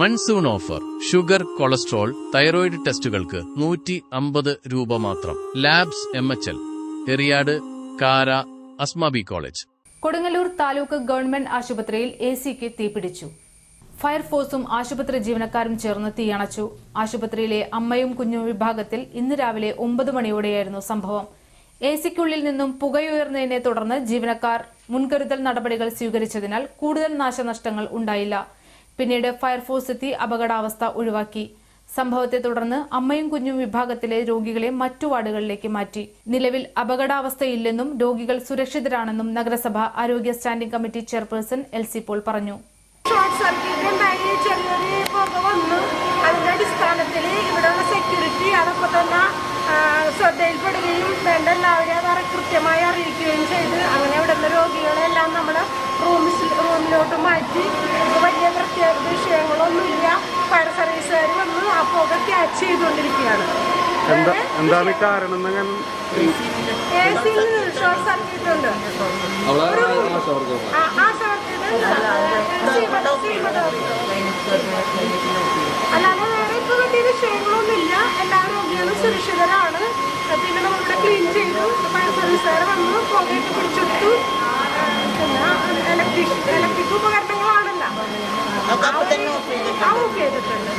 Monsoon offer. Sugar cholesterol thyroid ടെസ്റ്റുകൾക്ക് നൂറ്റി അമ്പത് രൂപ മാത്രം. Labs M H L. Eriyad Kara Asmabi college. Kodungallur taluk government ആശുപത്രിയിൽ A സിക്ക് തീപിടിച്ചു. ഫയർഫോഴ്സും ആശുപത്രി ജീവനക്കാരും ചേർന്ന് തീയണച്ചു. ആശുപത്രിയിലെ അമ്മയും കുഞ്ഞു വിഭാഗത്തിൽ ഇന്ന് രാവിലെ ഒമ്പത് മണിയോടെയായിരുന്നു സംഭവം. എ സിക്കുള്ളിൽ നിന്നും പുകയുയർന്നതിനെ തുടർന്ന് ജീവനക്കാർ മുൻകരുതൽ നടപടികൾ സ്വീകരിച്ചതിനാൽ കൂടുതൽ നാശനഷ്ടങ്ങൾ ഉണ്ടായില്ല. പിന്നീട് ഫയർഫോഴ്സ് എത്തി അപകടാവസ്ഥ ഒഴിവാക്കി. സംഭവത്തെ തുടർന്ന് അമ്മയും കുഞ്ഞും വിഭാഗത്തിലെ രോഗികളെ മറ്റു വാർഡുകളിലേക്ക് മാറ്റി. നിലവിൽ അപകടാവസ്ഥയില്ലെന്നും രോഗികൾ സുരക്ഷിതരാണെന്നും നഗരസഭ ആരോഗ്യ standing committee chairperson L C Paul പറഞ്ഞു. അടിസ്ഥാനത്തിൽ ഇവിടെയുള്ള സെക്യൂരിറ്റി അതൊക്കെ തന്നെ ശ്രദ്ധയിൽപ്പെടുകയും വേണ്ട എല്ലാവരെയും കൃത്യമായി അറിയിക്കുകയും ചെയ്ത്. അങ്ങനെ ഇവിടുന്ന് രോഗികളെല്ലാം നമ്മൾ റൂമിൽ റൂമിലോട്ട് മാറ്റി വലിയ പ്രത്യേക വിഷയങ്ങളൊന്നുമില്ല ഫയർ സർവീസുകാർ വന്ന് ആ പുക ക്യാച്ച് ചെയ്തുകൊണ്ടിരിക്കുകയാണ്. എന്താ എന്താണ് കാരണം എ സിയിൽ ഷോർട്ട് സർക്യൂട്ട് ഉണ്ട്. ആ, ആ അല്ലാതെ വേറെ ഇപ്പൊ വലിയ വിഷയങ്ങളൊന്നുമില്ല. എല്ലാ രോഗികളും സുരക്ഷിതരാണ്. പിന്നെ നമ്മളിവിടെ ക്ലീൻ ചെയ്തു. ഫയർ സർവീസുകാർ വന്നു. പുകയൊക്കെ പിടിച്ചെടുത്തു. പിന്നെ ഇലക്ട്രിക് ഇലക്ട്രിക് ഉപകരണങ്ങളാണല്ലോ. ആ ഓഫ് ചെയ്തിട്ടുണ്ട്.